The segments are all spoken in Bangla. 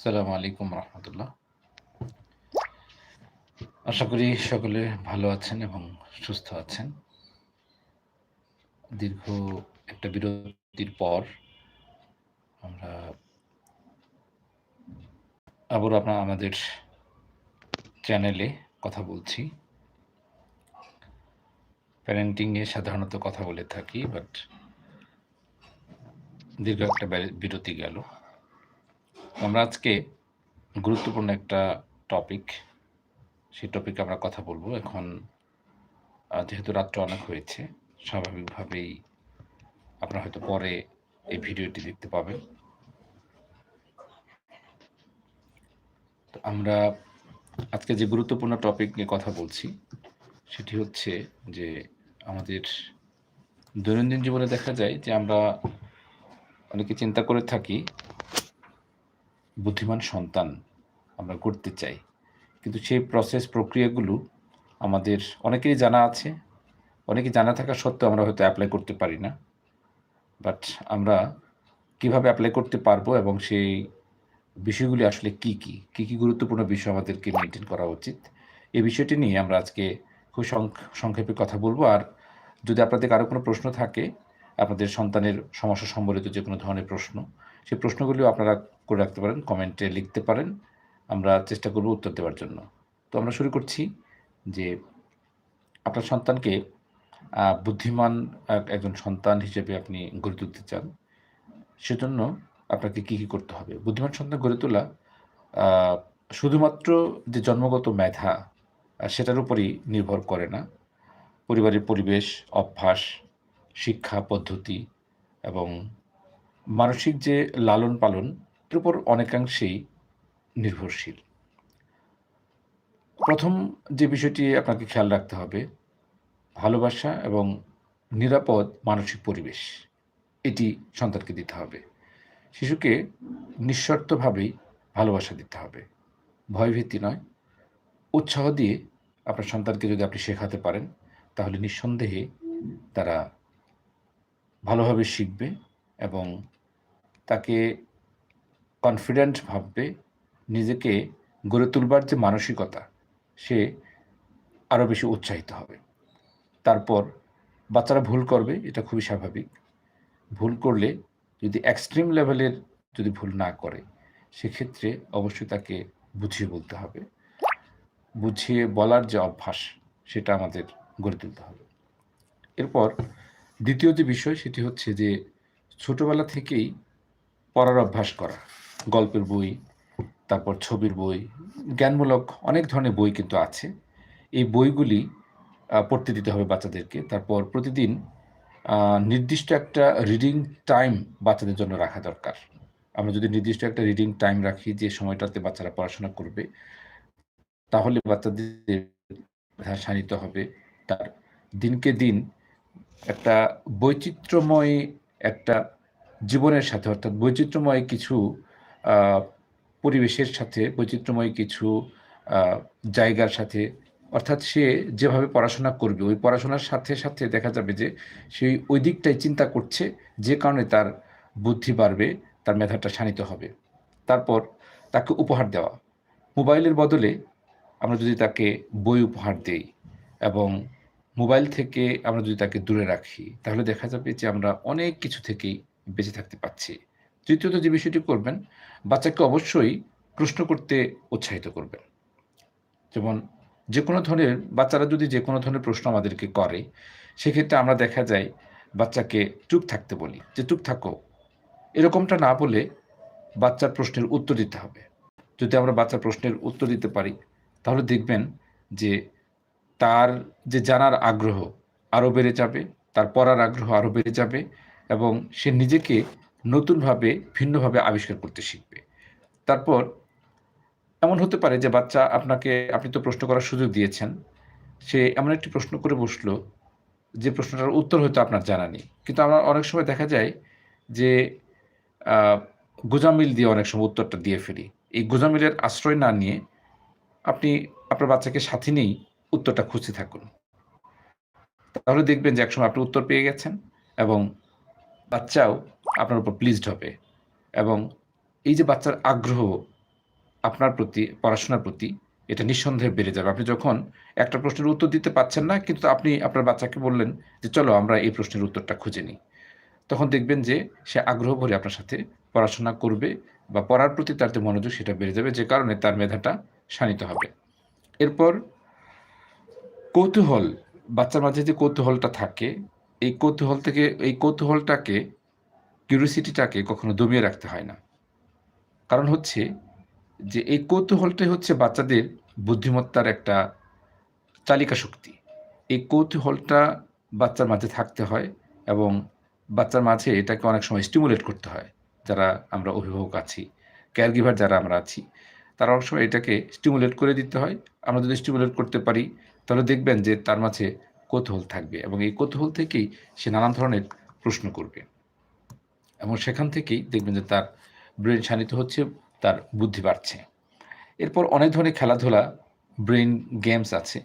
আসসালামু আলাইকুম রহমতুল্লাহ। আশা করি সকলে ভালো আছেন এবং সুস্থ আছেন। দীর্ঘ একটা বিরতির পর আমরা আবার আপনার আমাদের চ্যানেলে কথা বলছি। প্যারেন্টিংয়ে সাধারণত কথা বলে থাকি, বাট দীর্ঘ একটা বিরতি গেল। আমরা আজকে গুরুত্বপূর্ণ একটা টপিক সেই টপিকে আমরা কথা বলব। এখন যেহেতু রাত্র অনেক হয়েছে, স্বাভাবিকভাবেই আপনারা হয়তো পরে এই ভিডিওটি দেখতে পাবেন। তো আমরা আজকে যে গুরুত্বপূর্ণ টপিক নিয়ে কথা বলছি, সেটি হচ্ছে যে আমাদের দৈনন্দিন জীবনে দেখা যায় যে আমরা অনেকে চিন্তা করে থাকি বুদ্ধিমান সন্তান আমরা করতে চাই। কিন্তু সেই প্রসেস প্রক্রিয়াগুলো আমাদের অনেকেরই জানা আছে। অনেকে জানা থাকা সত্ত্বেও আমরা হয়তো অ্যাপ্লাই করতে পারি না। বাট আমরা কীভাবে অ্যাপ্লাই করতে পারব এবং সেই বিষয়গুলি আসলে কি কি? কি কি গুরুত্বপূর্ণ বিষয় আমাদেরকে মেনটেন করা উচিত? এই বিষয়টি নিয়ে আমরা আজকে খুব সংক্ষেপে কথা বলব। আর যদি আপনাদের কারও কোনো প্রশ্ন থাকে, আপনাদের সন্তানের সমস্যা সম্বলিত যে কোনো ধরনের প্রশ্ন সেই প্রশ্নগুলিও আপনারা করে রাখতে পারেন, কমেন্টে লিখতে পারেন। আমরা চেষ্টা করব উত্তর দেওয়ার জন্য। তো আমরা শুরু করছি যে আপনার সন্তানকে বুদ্ধিমান একজন সন্তান হিসেবে আপনি গড়ে তুলতে চান, সেজন্য আপনাকে কী কী করতে হবে? বুদ্ধিমান সন্তান গড়ে তোলা শুধুমাত্র যে জন্মগত মেধা সেটার উপরই নির্ভর করে না। পরিবারের পরিবেশ, অভ্যাস, শিক্ষা, পদ্ধতি এবং মানসিক যে লালন পালন, এর উপর অনেকাংশেই নির্ভরশীল। প্রথম যে বিষয়টি আপনাকে খেয়াল রাখতে হবে, ভালোবাসা এবং নিরাপদ মানসিক পরিবেশ, এটি সন্তানকে দিতে হবে। শিশুকে নিঃশর্তভাবেই ভালোবাসা দিতে হবে। ভয়ভীতি নয়, উৎসাহ দিয়ে আপনার সন্তানকে যদি আপনি শেখাতে পারেন, তাহলে নিঃসন্দেহে তারা ভালোভাবে শিখবে এবং তাকে কনফিডেন্ট ভাববে, নিজেকে গড়ে তুলবার যে মানসিকতা, সে আরও বেশি উৎসাহিত হবে। তারপর বাচ্চারা ভুল করবে, এটা খুবই স্বাভাবিক। ভুল করলে যদি এক্সট্রিম লেভেলের যদি ভুল না করে, সেক্ষেত্রে অবশ্যই তাকে বুঝিয়ে বলতে হবে। বুঝিয়ে বলার যে অভ্যাস, সেটা আমাদের গড়ে তুলতে হবে। এরপর দ্বিতীয় যে বিষয়, সেটি হচ্ছে যে ছোটবেলা থেকেই পড়ার অভ্যাস করা। গল্পের বই, তারপর ছবির বই, জ্ঞানমূলক অনেক ধরনের বই কিন্তু আছে। এই বইগুলি পড়তে দিতে হবে বাচ্চাদেরকে। তারপর প্রতিদিন নির্দিষ্ট একটা রিডিং টাইম বাচ্চাদের জন্য রাখা দরকার। আমরা যদি নির্দিষ্ট একটা রিডিং টাইম রাখি যে সময়টাতে বাচ্চারা পড়াশোনা করবে, তাহলে বাচ্চাদের শানিত হবে। তার দিনকে দিন একটা বৈচিত্র্যময় একটা জীবনের সাথে, অর্থাৎ বৈচিত্র্যময় কিছু পরিবেশের সাথে, বৈচিত্র্যময় কিছু জায়গার সাথে, অর্থাৎ সে যেভাবে পড়াশোনা করবে, ওই পড়াশোনার সাথে সাথে দেখা যাবে যে সেই ওই দিকটাই চিন্তা করছে, যে কারণে তার বুদ্ধি বাড়বে, তার মেধাটা শানিত হবে। তারপর তাকে উপহার দেওয়া। মোবাইলের বদলে আমরা যদি তাকে বই উপহার দেই এবং মোবাইল থেকে আমরা যদি তাকে দূরে রাখি, তাহলে দেখা যাবে যে আমরা অনেক কিছু থেকেই বেঁচে থাকতে পারছি। তৃতীয়ত যে বিষয়টি করবেন, বাচ্চাকে অবশ্যই প্রশ্ন করতে উৎসাহিত করবেন। যেমন যে কোনো ধরনের, বাচ্চারা যদি যে কোনো ধরনের প্রশ্ন আমাদেরকে করে, সেক্ষেত্রে আমরা দেখা যায় বাচ্চাকে চুপ থাকতে বলি যে, চুপ থাকো। এরকমটা না বলে বাচ্চার প্রশ্নের উত্তর দিতে হবে। যদি আমরা বাচ্চার প্রশ্নের উত্তর দিতে পারি, তাহলে দেখবেন যে, তার যে জানার আগ্রহ আরও বেড়ে যাবে, তার পড়ার আগ্রহ আরও বেড়ে যাবে এবং সে নিজেকে নতুনভাবে, ভিন্নভাবে আবিষ্কার করতে শিখবে। তারপর এমন হতে পারে যে বাচ্চা আপনাকে, আপনি তো প্রশ্ন করার সুযোগ দিয়েছেন, সে এমন একটি প্রশ্ন করে বসল যে প্রশ্নটার উত্তর হয়তো আপনার জানা নেই। কিন্তু আমরা অনেক সময় দেখা যায় যে গোজামিল দিয়ে অনেক সময় উত্তরটা দিয়ে ফেলি। এই গোজামিলের আশ্রয় না নিয়ে আপনি, আপনার বাচ্চাকে সাথে নিয়েই উত্তরটা খুঁজতে থাকুন। তাহলে দেখবেন যে একসময় আপনি উত্তর পেয়ে গেছেন এবং বাচ্চাও আপনার উপর প্লিজড হবে এবং এই যে বাচ্চার আগ্রহ আপনার প্রতি, পড়াশোনার প্রতি এটা নিঃসন্দেহে বেড়ে যাবে। আপনি যখন একটা প্রশ্নের উত্তর দিতে পাচ্ছেন না, কিন্তু আপনি আপনার বাচ্চাকে বললেন যে, চলো আমরা এই প্রশ্নের উত্তরটা খুঁজে নিই। তখন দেখবেন যে, সে আগ্রহ ভরে আপনার সাথে পড়াশোনা করবে বা পড়ার প্রতি তার যে মনোযোগ, সেটা বেড়ে যাবে। যে কারণে তার মেধাটা শানিত হবে। এরপর কৌতূহল, বাচ্চার মাঝে যে কৌতূহলটা থাকে এই কৌতূহল থেকে, এই কৌতূহলটাকে কিউরিসিটিটাকে কখনো দমিয়ে রাখতে হয় না। কারণ হচ্ছে যে, এই কৌতূহলটাই হচ্ছে বাচ্চাদের বুদ্ধিমত্তার একটা চালিকা শক্তি। এই কৌতূহলটা বাচ্চার মাঝে থাকতে হয় এবং বাচ্চার মাঝে এটাকে অনেক সময় স্টিমুলেট করতে হয়। যারা আমরা অভিভাবক আছি কেয়ার গিভার যারা আমরা আছি, তারা অনেক সময় এটাকে স্টিমুলেট করে দিতে হয়। আমরা যদি স্টিমুলেট করতে পারি, তাহলে দেখবেন যে তার মাঝে কৌতূহল থাকবে এবং এই কৌতূহল থেকেই সে নানান ধরনের প্রশ্ন করবে। এবং সেখান থেকেই দেখবেন যে তার ব্রেন শানিত হচ্ছে, তার বুদ্ধি বাড়ছে। এরপর অনেক ধরনের খেলাধুলা ব্রেন গেমস আছে,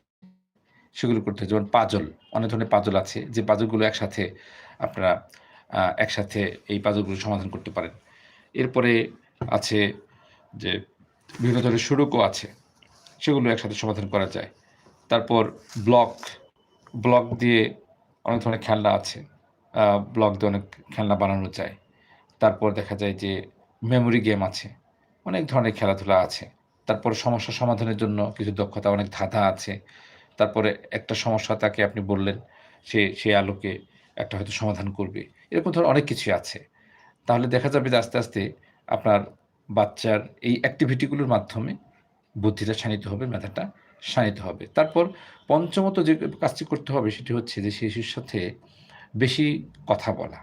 সেগুলো করতে যেমন পাজল, অনেক ধরনের পাজল আছে, যে পাজলগুলো একসাথে আপনারা একসাথে এই পাজলগুলো সমাধান করতে পারেন। এরপরে আছে যে বিভিন্ন ধরনের সুরকও আছে, সেগুলো একসাথে সমাধান করা যায়। তারপর ব্লক ব্লক দিয়ে অনেক ধরনের খেলনা আছে। ব্লক দিয়ে অনেক খেলনা বানানো যায়। তারপর দেখা যায় যে মেমোরি গেম আছে। অনেক ধরনের খেলাধুলা আছে। তারপর সমস্যা সমাধানের জন্য কিছু দক্ষতা, অনেক ধাঁধা আছে। তারপরে একটা সমস্যা তাকে আপনি বললেন, সে সে আলোকে একটা হয়তো সমাধান করবে। এরকম ধর অনেক কিছু আছে। তাহলে দেখা যাবে যে আস্তে আস্তে আপনার বাচ্চার এই অ্যাক্টিভিটিগুলোর মাধ্যমে বুদ্ধিটা শানিত হবে, মেধাটা শানিত হবে। তারপর পঞ্চমত যে কাজটি করতে হবে সেটি হচ্ছে যে শিশুর সাথে বেশি কথা বলা,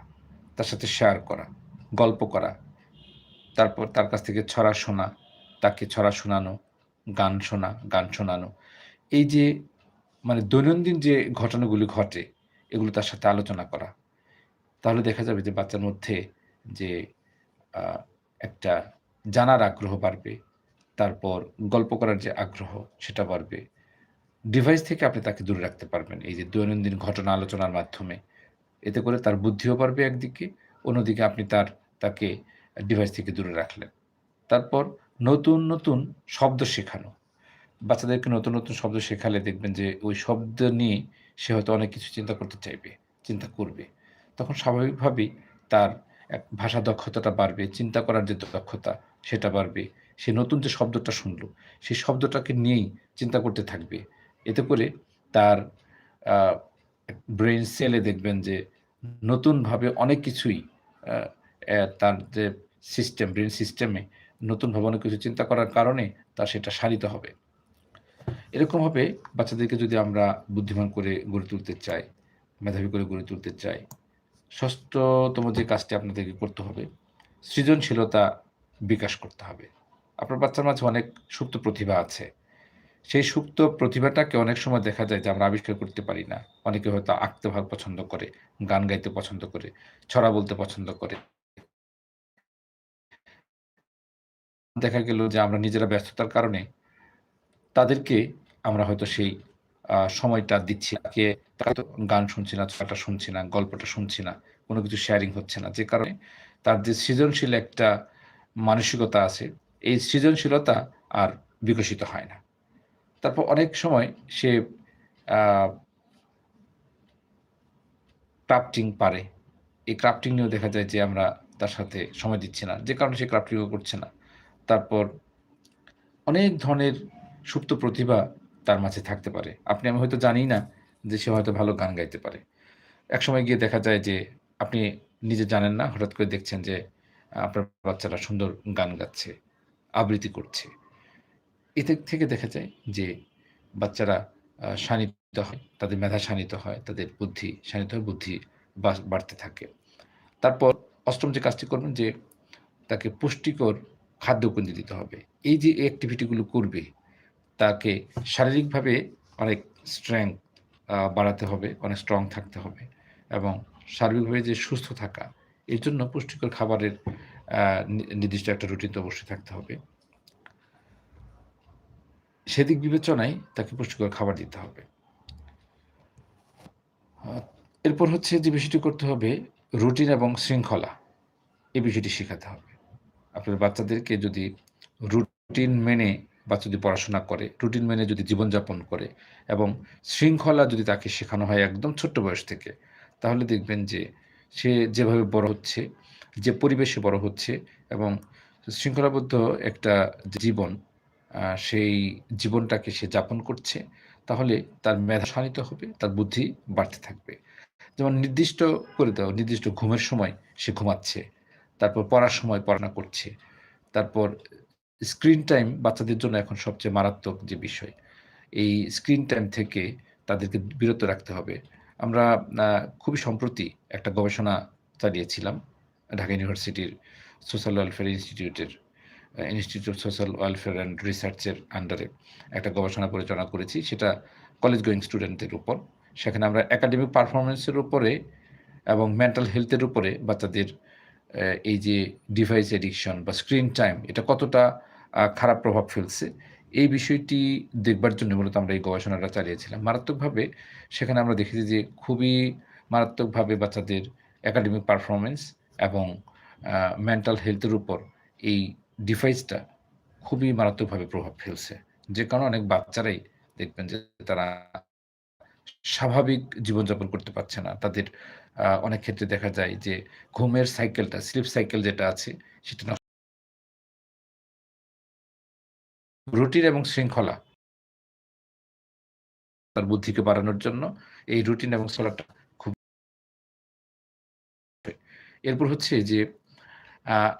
তার সাথে শেয়ার করা, গল্প করা, তারপর তার কাছ থেকে ছড়া শোনা, তাকে ছড়া শোনানো, গান শোনা, গান শোনানো। এই যে মানে দৈনন্দিন যে ঘটনাগুলি ঘটে, এগুলো তার সাথে আলোচনা করা। তাহলে দেখা যাবে যে বাচ্চার মধ্যে যে একটা জানার আগ্রহ বাড়বে তারপর গল্প করার যে আগ্রহ, সেটা বাড়বে। ডিভাইস থেকে আপনি তাকে দূরে রাখতে পারবেন। এই যে দৈনন্দিন ঘটনা আলোচনার মাধ্যমে। এতে করে তার বুদ্ধিও বাড়বে একদিকে, অন্যদিকে আপনি তার, তাকে ডিভাইস থেকে দূরে রাখলেন। তারপর নতুন নতুন শব্দ শেখানো। বাচ্চাদেরকে নতুন নতুন শব্দ শেখালে দেখবেন যে ওই শব্দ নিয়ে সে হয়তো অনেক কিছু চিন্তা করতে চাইবে, চিন্তা করবে। তখন স্বাভাবিকভাবেই তার এক ভাষা দক্ষতাটা বাড়বে, চিন্তা করার যে দক্ষতা, সেটা বাড়বে। সে নতুন যে শব্দটা শুনলো, সেই শব্দটাকে নিয়েই চিন্তা করতে থাকবে। এতে করে তার ব্রেন সেলে দেখবেন যে নতুনভাবে অনেক কিছুই তার যে সিস্টেম ব্রেন সিস্টেমে নতুনভাবে অনেক কিছু চিন্তা করার কারণে তার সেটা সারিত হবে। এরকমভাবে বাচ্চাদেরকে যদি আমরা বুদ্ধিমান করে গড়ে তুলতে চাই, মেধাবী করে গড়ে তুলতে চাই ষষ্ঠতম যে কাজটি আপনাদেরকে করতে হবে, সৃজনশীলতা বিকাশ করতে হবে। আপনার বাচ্চার মাঝে অনেক সুপ্ত প্রতিভা আছে। সেই সুপ্ত প্রতিভাটাকে অনেক সময় দেখা যায় যে আমরা আবিষ্কার করতে পারি না। অনেকে হয়তো আঁকতে ভাগ পছন্দ করে, গান গাইতে পছন্দ করে, ছড়া বলতে পছন্দ করে। দেখা গেল যে আমরা নিজেরা ব্যস্ততার কারণে তাদেরকে আমরা হয়তো সেই সময়টা দিচ্ছি তাকে গান শুনছি না, ছড়াটা শুনছি না, গল্পটা শুনছি না, কোনো কিছু শেয়ারিং হচ্ছে না। যে কারণে তার যে সৃজনশীল একটা মানসিকতা আছে এই সৃজনশীলতা আর বিকশিত হয় না। তারপর অনেক সময় সে ক্রাফটিং পারে। এই ক্রাফটিং নিয়েও দেখা যায় যে আমরা তার সাথে সময় দিচ্ছি না। যে কারণে সে ক্রাফটিংও করছে না। তারপর অনেক ধরনের সুপ্ত প্রতিভা তার মাঝে থাকতে পারে। আপনি, আমি হয়তো জানি না যে সে হয়তো ভালো গান গাইতে পারে। এক সময় গিয়ে দেখা যায় যে আপনি নিজে জানেন না, হঠাৎ করে দেখছেন যে আপনার বাচ্চারা সুন্দর গান গাচ্ছে। আবৃত্তি করছে। এতে থেকে দেখা যায় যে বাচ্চারা শানিত হয়, তাদের মেধা শানিত হয়, তাদের বুদ্ধি শানিত হয়, বুদ্ধি বাড়তে থাকে। তারপর অষ্টম যে কাজটি করবেন যে তাকে পুষ্টিকর খাদ্য দিতে হবে। এই যে অ্যাক্টিভিটিগুলো করবে, তাকে শারীরিকভাবে অনেক স্ট্রেংথ বাড়াতে হবে, অনেক স্ট্রং থাকতে হবে এবং সার্বিকভাবে যে সুস্থ থাকা, এর জন্য পুষ্টিকর খাবারের নির্দিষ্ট একটা রুটিন তো অবশ্যই থাকতে হবে। সেদিক বিবেচনায় তাকে পুষ্টিকর খাবার দিতে হবে। এরপর হচ্ছে যে বিষয়টি করতে হবে, রুটিন এবং শৃঙ্খলা। এই বিষয়টি শেখাতে হবে। আপনার বাচ্চাদেরকে যদি রুটিন মেনে বাচ্চা যদি পড়াশোনা করে, রুটিন মেনে যদি জীবনযাপন করে এবং শৃঙ্খলা যদি তাকে শেখানো হয় একদম ছোট্ট বয়স থেকে, তাহলে দেখবেন যে সে যেভাবে বড় হচ্ছে যে পরিবেশে বড় হচ্ছে এবং শৃঙ্খলাবদ্ধ একটা জীবন সেই জীবনটাকে সে যাপন করছে, তাহলে তার মেধা শানিত হবে, তার বুদ্ধি বাড়তে থাকবে। যেমন নির্দিষ্ট করে দাও, নির্দিষ্ট ঘুমের সময় সে ঘুমাচ্ছে, তারপর পড়ার সময় পড়াশোনা করছে, তারপর স্ক্রিন টাইম বাচ্চাদের জন্য এখন সবচেয়ে মারাত্মক যে বিষয়, এই স্ক্রিন টাইম থেকে তাদেরকে বিরত রাখতে হবে। আমরা খুবই সম্প্রতি একটা গবেষণা চালিয়েছিলাম ঢাকা ইউনিভার্সিটির সোশ্যাল ওয়েলফেয়ার ইনস্টিটিউটের ইনস্টিটিউট সোশ্যাল ওয়েলফেয়ার অ্যান্ড রিসার্চের আন্ডারে একটা গবেষণা পরিচালনা করেছি, সেটা কলেজ গোয়িং স্টুডেন্টদের উপর। সেখানে আমরা একাডেমিক পারফরমেন্সের উপরে এবং মেন্টাল হেলথের উপরে বাচ্চাদের এই যে ডিভাইস এডিকশন বা স্ক্রিন টাইম, এটা কতটা খারাপ প্রভাব ফেলছে, এই বিষয়টি দেখবার জন্য মূলত আমরা এই গবেষণাটা চালিয়েছিলাম। মারাত্মকভাবে সেখানে আমরা দেখেছি যে খুবই মারাত্মকভাবে বাচ্চাদের একাডেমিক পারফরমেন্স এবং মেন্টাল হেলথের উপর এই ডিভাইসটা খুবই মারাত্মকভাবে প্রভাব ফেলছে। যে কারণে অনেক বাচ্চারাই দেখবেন যে তারা স্বাভাবিক জীবনযাপন করতে পারছে না। তাদের অনেক ক্ষেত্রে দেখা যায় যে ঘুমের সাইকেলটা স্লিপ সাইকেল যেটা আছে, সেটা রুটিন এবং শৃঙ্খলা তার বুদ্ধিকে বাড়ানোর জন্য এই রুটিন এবং শৃঙ্খলাটা এরপর হচ্ছে যে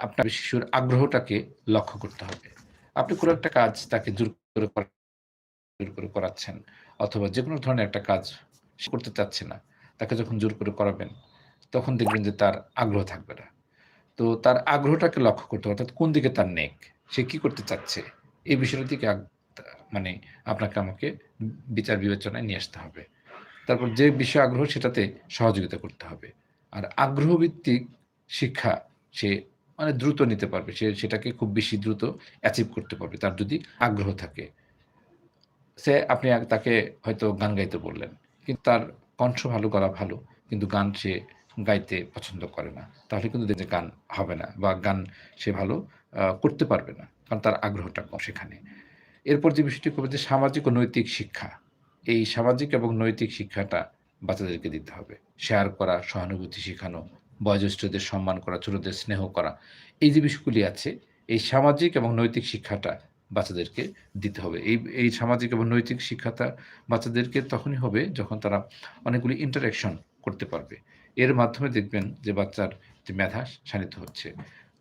আপনার শিশুর আগ্রহটাকে লক্ষ্য করতে হবে। আপনি কোনো একটা কাজ তাকে জোর করে জোর করে করাচ্ছেন অথবা যে কোনো ধরনের একটা কাজ করতে চাচ্ছে না, তাকে যখন জোর করে করাবেন, তখন দেখবেন যে তার আগ্রহ থাকবে না। তো তার আগ্রহটাকে লক্ষ্য করতে হবে, অর্থাৎ কোন দিকে তার নেক, সে কি করতে চাচ্ছে, এই বিষয়টার দিকে মানে আপনাকে আমাকে বিচার বিবেচনায় নিয়ে আসতে হবে। তারপর যে বিষয়ে আগ্রহ, সেটাতে সহযোগিতা করতে হবে। আর আগ্রহ ভিত্তিক শিক্ষা সে মানে দ্রুত নিতে পারবে। সে সেটাকে খুব বেশি দ্রুত অ্যাচিভ করতে পারবে, তার যদি আগ্রহ থাকে। সে আপনি তাকে হয়তো গান গাইতে বললেন, কিন্তু তার কণ্ঠ ভালো, গলা ভালো, কিন্তু গান সে গাইতে পছন্দ করে না। তাহলে কিন্তু দেখতে গান হবে না বা গান সে ভালো করতে পারবে না, কারণ তার আগ্রহটা কম সেখানে। এরপর যে বিষয়টি করবে যে সামাজিক ও নৈতিক শিক্ষা। এই সামাজিক এবং নৈতিক শিক্ষাটা বাচ্চাদেরকে দিতে হবে। শেয়ার করা, সহানুভূতি শেখানো, বয়োজ্যেষ্ঠদের সম্মান করা, ছোটদের স্নেহ করা, এই যে বিষয়গুলি আছে, এই সামাজিক এবং নৈতিক শিক্ষাটা বাচ্চাদেরকে দিতে হবে। এই এই সামাজিক এবং নৈতিক শিক্ষাটা বাচ্চাদেরকে তখনই হবে যখন তারা অনেকগুলি ইন্টারাকশন করতে পারবে। এর মাধ্যমে দেখবেন যে বাচ্চার যে মেধা শানিত হচ্ছে।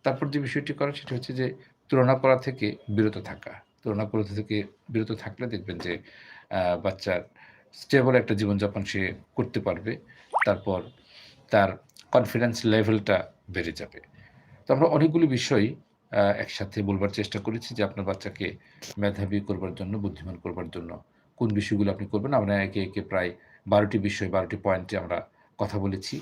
তারপর যে বিষয়টি করা, সেটা হচ্ছে যে তুলনা করা থেকে বিরত থাকা। তুলনা করা থেকে বিরত থাকলে দেখবেন যে বাচ্চার স্টেবল একটা জীবনযাপন সে করতে পারবে, তারপর তার কনফিডেন্স লেভেলটা বেড়ে যাবে। তো আমরা অনেকগুলি বিষয় একসাথে বলবার চেষ্টা করেছি যে আপনার বাচ্চাকে মেধাবী করবার জন্য, বুদ্ধিমান করবার জন্য কোন বিষয়গুলো আপনি করবেন। আমরা একে একে প্রায় বারোটি বিষয়, বারোটি পয়েন্টে আমরা কথা বলেছি।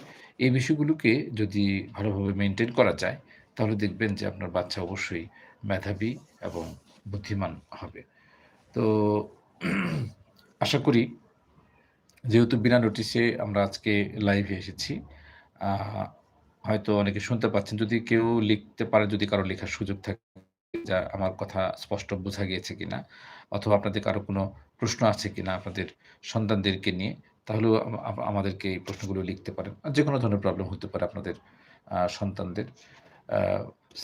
এই বিষয়গুলোকে যদি ভালোভাবে মেনটেন করা যায়, তাহলে দেখবেন যে আপনার বাচ্চা অবশ্যই মেধাবী এবং বুদ্ধিমান হবে। তো আশা করি যেহেতু বিনা নোটিশে আমরা আজকে লাইভে এসেছি হয়তো অনেকে শুনতে পাচ্ছেন। যদি কেউ লিখতে পারে, যদি কারও লেখার সুযোগ থাকে যা আমার কথা স্পষ্ট বোঝা গিয়েছে কিনা, অথবা আপনাদের কারও কোনো প্রশ্ন আছে কিনা আপনাদের সন্তানদেরকে নিয়ে, তাহলেও আমাদেরকে এই প্রশ্নগুলো লিখতে পারেন। যে কোনো ধরনের প্রবলেম হতে পারে আপনাদের সন্তানদের।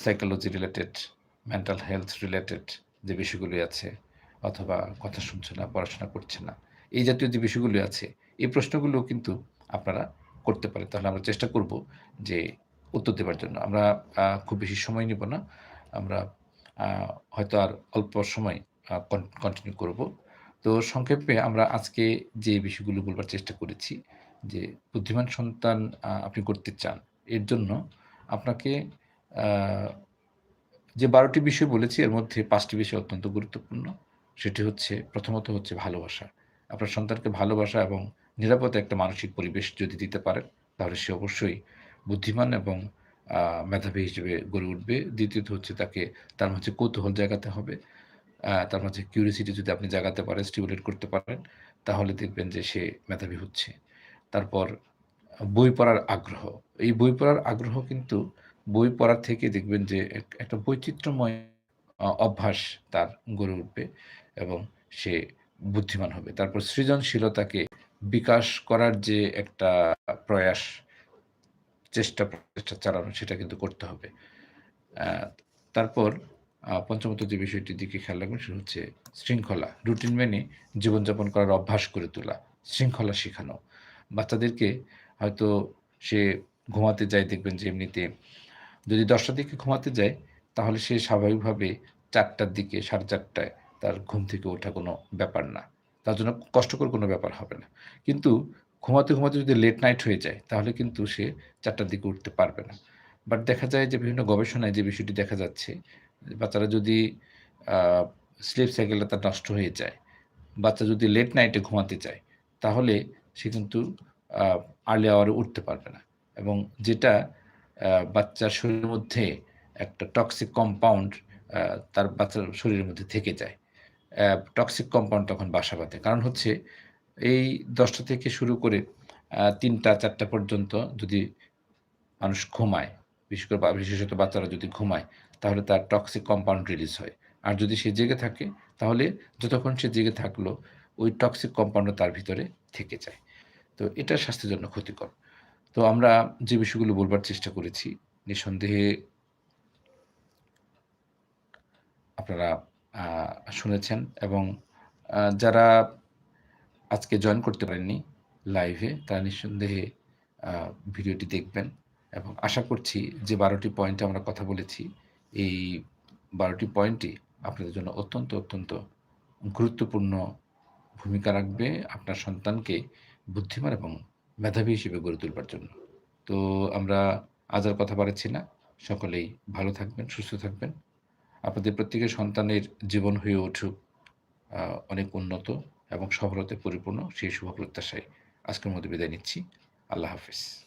Psychology related mental health related যে বিষয়গুলি আছে, অথবা কথা শুনছে না, পড়াশোনা করছে না এই জাতীয় যে বিষয়গুলি আছে, এই প্রশ্নগুলো কিন্তু আপনারা করতে পারেন। তাহলে আমরা চেষ্টা করব যে উত্তর দেওয়ার জন্য। আমরা খুব বেশি সময় নিব না। আমরা হয়তো আর অল্প সময় কন্টিনিউ করব। তো সংক্ষেপে আমরা আজকে যে বিষয়গুলো বলবার চেষ্টা করেছি, যে বুদ্ধিমান সন্তান আপনি করতে চান, এর জন্য আপনাকে যে বারোটি বিষয় বলেছি, এর মধ্যে পাঁচটি বিষয় অত্যন্ত গুরুত্বপূর্ণ। সেটি হচ্ছে, প্রথমত হচ্ছে ভালোবাসা। আপনার সন্তানকে ভালোবাসা এবং নিরাপদে একটা মানসিক পরিবেশ যদি দিতে পারেন, তাহলে সে অবশ্যই বুদ্ধিমান এবং মেধাবী হিসেবে গড়ে উঠবে। দ্বিতীয়ত হচ্ছে তাকে, তার মাঝে কৌতূহল জাগাতে হবে। তার মাঝে কিউরিয়াসিটি যদি আপনি জাগাতে পারেন স্টিমুলেট করতে পারেন, তাহলে দেখবেন যে সে মেধাবী হচ্ছে। তারপর, বই পড়ার আগ্রহ। এই বই পড়ার আগ্রহ কিন্তু, বই পড়ার থেকে দেখবেন যে একটা বৈচিত্র্যময় অভ্যাস তার গড়ে উঠবে এবং সে বুদ্ধিমান হবে। তারপর সৃজনশীলতাকে বিকাশ করার যে একটা প্রয়াস, চেষ্টা প্রচেষ্টা চালানো সেটা কিন্তু করতে হবে। তারপর পঞ্চমত যে বিষয়টির দিকে খেয়াল রাখবেন সেটা হচ্ছে শৃঙ্খলা। রুটিন মেনে জীবনযাপন করার অভ্যাস করে তোলা, শৃঙ্খলা শেখানো বাচ্চাদেরকে হয়তো সে ঘুমাতে যায় দেখবেন যে এমনিতে যদি ১০টার দিকে ঘুমাতে যায় তাহলে সে স্বাভাবিকভাবে চারটার দিকে ৪:৩০টায় তার ঘুম থেকে ওঠা কোনো ব্যাপার না। তার জন্য কষ্টকর কোনো ব্যাপার হবে না। কিন্তু ঘুমাতে, ঘুমাতে যদি লেট নাইট হয়ে যায় তাহলে কিন্তু সে চারটার দিকে উঠতে পারবে না। বাট দেখা যায় যে বিভিন্ন গবেষণায় যে বিষয়টি দেখা যাচ্ছে, বাচ্চারা যদি স্লিপ সাইকেলটা তার নষ্ট হয়ে যায়, বাচ্চা যদি লেট নাইটে ঘুমাতে চায় তাহলে সে কিন্তু আর্লি আওয়ারে উঠতে পারবে না। এবং যেটা বাচ্চার শরীরের মধ্যে একটা টক্সিক কম্পাউন্ড তার বাচ্চার শরীরের মধ্যে থেকে যায়। টক্সিক কম্পাউন্ড তখন বাসা বাঁধে। কারণ হচ্ছে এই ১০টা থেকে শুরু করে তিনটা ৩টা ৪টা পর্যন্ত যদি মানুষ ঘুমায়, বিশেষ করে বিশেষত বাচ্চারা যদি ঘুমায় তাহলে তার টক্সিক কম্পাউন্ড রিলিজ হয়। আর যদি সে জেগে থাকে তাহলে যতক্ষণ সে জেগে থাকল ওই টক্সিক কম্পাউন্ড তার ভিতরে থেকে যায়। তো এটা স্বাস্থ্যের জন্য ক্ষতিকর। তো আমরা যে বিষয়গুলো বলবার চেষ্টা করেছি নিঃসন্দেহে আপনারা শুনেছেন এবং যারা আজকে জয়েন করতে পারেননি লাইভে তারা নিঃসন্দেহে ভিডিওটি দেখবেন এবং আশা করছি যে বারোটি পয়েন্টে আমরা কথা বলেছি, এই ১২ টি পয়েন্টই আপনাদের জন্য অত্যন্ত, অত্যন্ত গুরুত্বপূর্ণ ভূমিকা রাখবে আপনার সন্তানকে বুদ্ধিমান এবং মেধাবী হিসেবে গড়ে তুলবার জন্য। তো আমরা আজ আর কথা বাড়াচ্ছি না। সকলেই ভালো থাকবেন, সুস্থ থাকবেন। আপনাদের প্রত্যেকের সন্তানের জীবন হয়ে উঠুক অনেক উন্নত এবং সফলতায় পরিপূর্ণ সেই শুভ প্রত্যাশায় আজকের মধ্যে বিদায় নিচ্ছি। আল্লাহ হাফেজ।